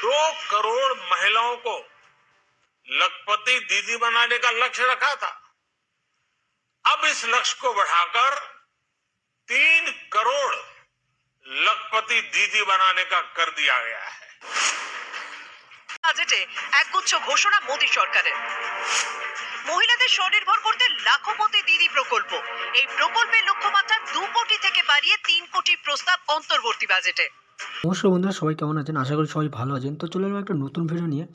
दो करोड़ महिलाओं को लखपति दीदी बनाने का लक्ष्य रखा था अब इस लक्ष्य को बढ़ाकर तीन करोड़ लखपति दीदी बनाने का कर दिया गया है বাজেটে একগুচ্ছ ঘোষণা মোদী সরকারের মহিলাদের স্বনির্ভর করতে লাখপতি দিদি প্রকল্প এই প্রকল্পের লক্ষ্যমাত্রা দু কোটি থেকে বাড়িয়ে তিন কোটি প্রস্তাব অন্তর্বর্তী বাজেটে নমস্কার বন্ধুরা, সবাই কেমন আছেন? আশা করি সবাই ভালো আছেন। তো চলে এলাম একটা নতুন ভিডিও নিয়ে,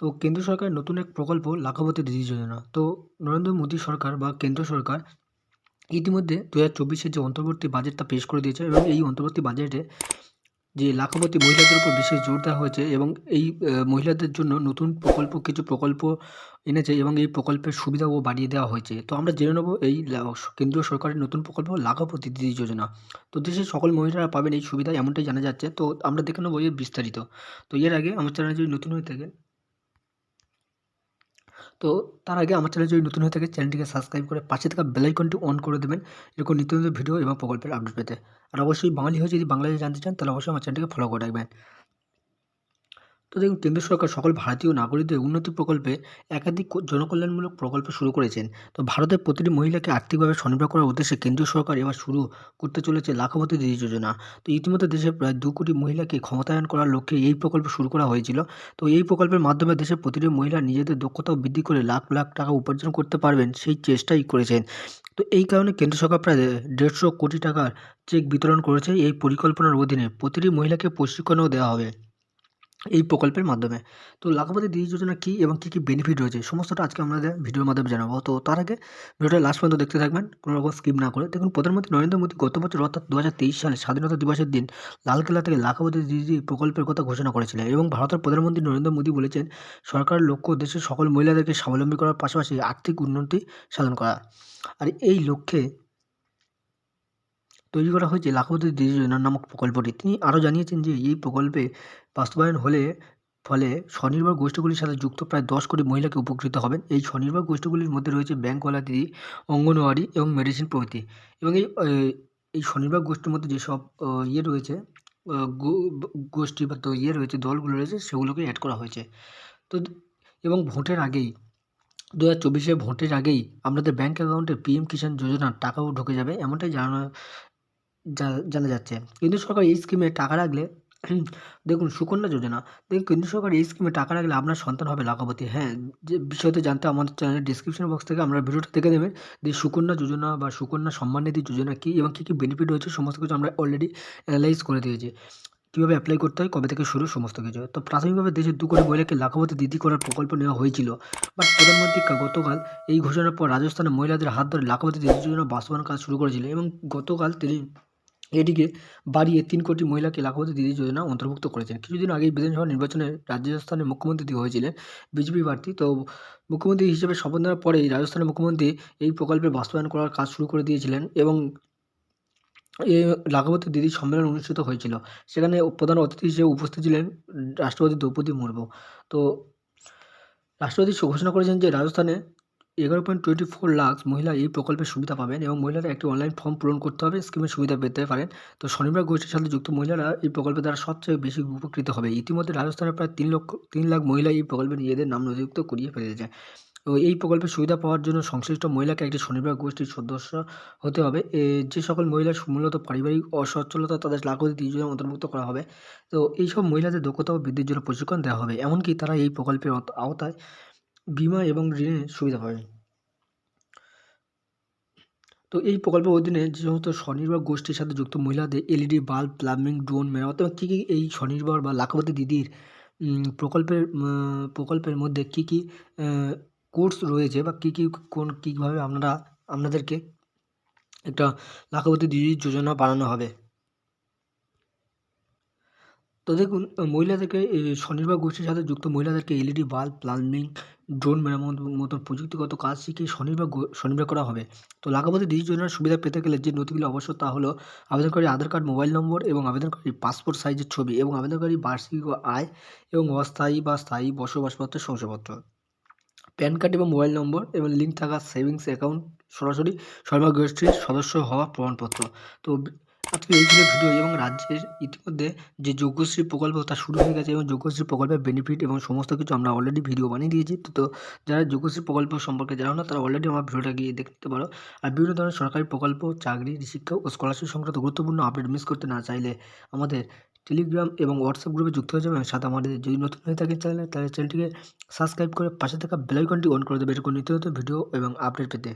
তো কেন্দ্র সরকার নতুন এক প্রকল্প লাখাপতি দিদি যোজনা। তো নরেন্দ্র মোদী সরকার বা কেন্দ্র সরকার ইতিমধ্যে দু হাজার চব্বিশের যে অন্তর্বর্তী বাজেটটা পেশ করে দিয়েছে এবং এই অন্তর্বর্তী বাজেটে যে লাখপতি মহিলাদের উপর বিশেষ জোর দেওয়া হয়েছে এবং এই মহিলাদের জন্য নতুন প্রকল্প, কিছু প্রকল্প এনেছে এবং এই প্রকল্পের সুবিধাও বাড়িয়ে দেওয়া হয়েছে। তো আমরা জেনে নেব এই কেন্দ্রীয় সরকারের নতুন প্রকল্প লাখপতি দিদি যোজনা। তো দেশের সকল মহিলারা পাবেন এই সুবিধা এমনটাই জানা যাচ্ছে। তো আমরা দেখে নেব এর বিস্তারিত। তো এর আগে আমার চ্যানেল যদি নতুন হয়ে থাকেন তো তার আগে আমার চ্যানেল যদি নতুন হয়ে থাকে, চ্যানেলটিকে সাবস্ক্রাইব করে পাশে থাকা বেলাইকনটি অন করে দেবেন। এরকম নিত্য নতুন ভিডিও এবং প্রকল্পের আপডেট পেতে। আর অবশ্যই বাঙালি হয়ে যদি বাংলায় জানতে চান, তাহলে অবশ্যই আমার চ্যানেলটিকে ফলো করে রাখবেন। তো দেখুন, কেন্দ্র সরকার সকল ভারতীয় নাগরিকদের উন্নতি প্রকল্পে একাধিক জনকল্যাণমূলক প্রকল্প শুরু করেছেন। তো ভারতের প্রতিটি মহিলাকে আর্থিকভাবে স্বনির্ভর করার উদ্দেশ্যে কেন্দ্রীয় সরকার এবার শুরু করতে চলেছে লাখপতি দিদি যোজনা। তো ইতিমধ্যে দেশের প্রায় দু কোটি মহিলাকে ক্ষমতায়ন করার লক্ষ্যে এই প্রকল্প শুরু করা হয়েছিল। তো এই প্রকল্পের মাধ্যমে দেশের প্রতিটি মহিলা নিজেদের দক্ষতা বৃদ্ধি করে লাখ লাখ টাকা উপার্জন করতে পারবেন সেই চেষ্টাই করেছেন। তো এই কারণে কেন্দ্র সরকার প্রায় দেড়শো কোটি টাকার চেক বিতরণ করেছে এই পরিকল্পনার অধীনে। প্রতিটি মহিলাকে প্রশিক্ষণও দেওয়া হবে। এই প্রকল্পের মাধ্যমে। তো লাখপতি দিদি যোজনা কী এবং কী কী বেনিফিট রয়েছে? সমস্তটা আজকে আমাদের ভিডিওর মাধ্যমে জানাব। তো তার আগে ভিডিওটা লাস্ট পর্যন্ত দেখতে থাকবেন, কোনো রকম স্কিপ না করে। দেখুন, প্রধানমন্ত্রী নরেন্দ্র মোদী গত বছর অর্থাৎ দু হাজার তেইশ সালে স্বাধীনতা দিবসের দিন লালকেল্লা থেকে লাখপতি দিদি প্রকল্পের কথা ঘোষণা করেছিলেন এবং ভারতের প্রধানমন্ত্রী নরেন্দ্র মোদী বলেছেন সরকারের লক্ষ্য দেশের সকল মহিলাদেরকে স্বাবলম্বী করার পাশাপাশি আর্থিক উন্নতি সাধন করা। আর এই লক্ষ্যে তৈরি করা হয়েছে লাখপতি দিদি যোজনা নামক প্রকল্পটি। তিনি আরও জানিয়েছেন যে, এই প্রকল্পে বাস্তবায়ন হলে ফলে স্বনির্ভর গোষ্ঠীগুলির সাথে যুক্ত প্রায় দশ কোটি মহিলাকে উপকৃত হবেন এই স্বনির্ভর গোষ্ঠীগুলির মধ্যে রয়েছে ব্যাঙ্কওয়ালা দিদি অঙ্গনওয়াড়ি এবং মেডিসিন প্রভৃতি। এবং এই এই স্বনির্ভর গোষ্ঠীর মধ্যে যেসব ইয়ে রয়েছে গোষ্ঠী বা তো ইয়ে রয়েছে, দলগুলো রয়েছে সেগুলোকে অ্যাড করা হয়েছে। তো এবং ভোটের আগেই দু হাজার চব্বিশে ভোটের আগেই আপনাদের ব্যাঙ্ক অ্যাকাউন্টে পিএম কিষাণ যোজনার টাকাও ঢুকে যাবে, এমনটাই জানানো জানা যাচ্ছে। কেন্দ্র সরকার এই স্কিমে টাকা রাখলে, দেখুন, সুকন্যা যোজনা। দেখুন, কেন্দ্র সরকার এই স্কিমে টাকা রাখলে আপনার সন্তান হবে লাখপতি। হ্যাঁ যে বিষয়তে জানতে আমাদের চ্যানেলের ডিসক্রিপশন বক্স থেকে আমরা ভিডিওটা দেখে নেবেন যে সুকন্যা যোজনা বা সুকন্যা সম্মান নিধি যোজনা কী এবং কী কী বেনিফিট রয়েছে, সমস্ত কিছু আমরা অলরেডি অ্যানালাইজ করে দিয়েছি। কীভাবে অ্যাপ্লাই করতে হয়, কবে থেকে শুরু, সমস্ত কিছু। তো প্রাথমিকভাবে দেশের দু কোটি মহিলাকে লাখপতি দিদি করার প্রকল্প নেওয়া হয়েছিল। বাট প্রধানমন্ত্রী গতকাল এই ঘোষণার পর রাজস্থানে মহিলাদের হাত ধরে লাখপতি দিদি যোজনা বাস্তবায়ন কাজ শুরু করেছিল এবং গতকাল তিনি এটিকে বাড়িয়ে তিন কোটি মহিলাকে লাখপতি দিদি যোজনা অন্তর্ভুক্ত করেছেন। কিছুদিন আগেই বিধানসভা নির্বাচনে রাজস্থানের মুখ্যমন্ত্রী হয়েছিলেন বিজেপি প্রার্থী। তো মুখ্যমন্ত্রী হিসেবে শপথ নেওয়ার পরেই রাজস্থানের মুখ্যমন্ত্রী এই প্রকল্পের বাস্তবায়ন করার কাজ শুরু করে দিয়েছিলেন এবং এই লাখপতি দিদি সম্মেলন অনুষ্ঠিত হয়েছিল। সেখানে প্রধান অতিথি হিসেবে উপস্থিত ছিলেন রাষ্ট্রপতি দ্রৌপদী মুর্মু। তো রাষ্ট্রপতি ঘোষণা করেছেন যে রাজস্থানে এগারো পয়েন্ট টোয়েন্টি ফোর লাখ মহিলা এই প্রকল্পের সুবিধা পাবেন এবং মহিলারা একটি অনলাইন ফর্ম পূরণ করতে হবে স্কিমের সুবিধা পেতে পারেন। তো স্বনির্ভর গোষ্ঠীর সাথে যুক্ত মহিলারা এই প্রকল্পের দ্বারা সবচেয়ে বেশি উপকৃত হবে। ইতিমধ্যে রাজস্থানের প্রায় তিন লক্ষ, তিন লাখ মহিলা এই প্রকল্পে নিজেদের নাম নথিভুক্ত করিয়ে ফেলেছে। তো এই প্রকল্পের সুবিধা পাওয়ার জন্য সংশ্লিষ্ট মহিলাকে একটি স্বনির্ভর গোষ্ঠীর সদস্য হতে হবে। যে সকল মহিলা মূলত পারিবারিক অসচ্ছলতা তাদের দিদি যোজনা অন্তর্ভুক্ত করা হবে। তো এইসব মহিলাদের দক্ষতা ও বৃদ্ধির জন্য প্রশিক্ষণ দেওয়া হবে। এমনকি তারা এই প্রকল্পের আওত- আওতায় বিমা এবং ঋণের সুবিধা পাবেন তো এই প্রকল্পের অধীনে যে সমস্ত স্বনির্ভর গোষ্ঠীর সাথে যুক্ত মহিলাদের এলইডি, বাল্ব, প্লাম্বিং, ড্রোন, মেরামত এবং কী কী এই স্বনির্ভর বা লাখপতি দিদির প্রকল্পের প্রকল্পের মধ্যে কী কী কোর্স রয়েছে বা কী কী কোন কীভাবে আপনারা, আপনাদেরকে একটা লাখপতি দিদির যোজনা বানানো হবে। তো দেখুন মহিলাদেরকে স্বনির্ভর গোষ্ঠীর সাথে যুক্ত মহিলাদেরকে এলইডি বাল্ব প্লাম্বিং ড্রোন মেরামত মতো প্রযুক্তিগত কাজ শিখিয়ে স্বনির্ভর স্বনির্ভর করা হবে। তো দিদি যোজনার সুবিধা পেতে গেলে যে নথিগুলো অবশ্য তা হলো আবেদনকারী আধার কার্ড, মোবাইল নম্বর এবং আবেদনকারী পাসপোর্ট সাইজের ছবি এবং আবেদনকারী বার্ষিক আয় এবং অস্থায়ী বা স্থায়ী বসবাসপত্রের শংসাপত্র। প্যান কার্ড এবং মোবাইল নম্বর এবং লিঙ্ক থাকা সেভিংস অ্যাকাউন্ট সরাসরি স্বনির্ভর গোষ্ঠীর সদস্য হওয়া প্রমাণপত্র। তো আজকে এই ছিল ভিডিও এবং রাজ্যের ইতিমধ্যে যে যজ্ঞশ্রী প্রকল্প তা শুরু হয়ে গেছে এবং যোগ্যশ্রী প্রকল্পের বেনিফিট এবং সমস্ত কিছু আমরা অলরেডি ভিডিও বানিয়ে দিয়েছি। তো যারা যজ্ঞশ্রী প্রকল্প সম্পর্কে জানো না, তারা অলরেডি আমার ভিডিওটা গিয়ে দেখতে পারো। আর বিভিন্ন ধরনের সরকারি প্রকল্প, চাকরি, শিক্ষা ও স্কলারশিপ সংক্রান্ত গুরুত্বপূর্ণ আপডেট মিস করতে না চাইলে আমাদের টেলিগ্রাম এবং হোয়াটসঅ্যাপ গ্রুপে যুক্ত হয়ে যাবে। এবং সাথে আমাদের যদি নতুন হয়ে থাকে চ্যানেলে তাহলে চ্যানেলটিকে সাবস্ক্রাইব করে পাশে থাকা বেলাইকনটি অন করে দেবে। এরকম নিত্য নতুন ভিডিও এবং আপডেট পেতে।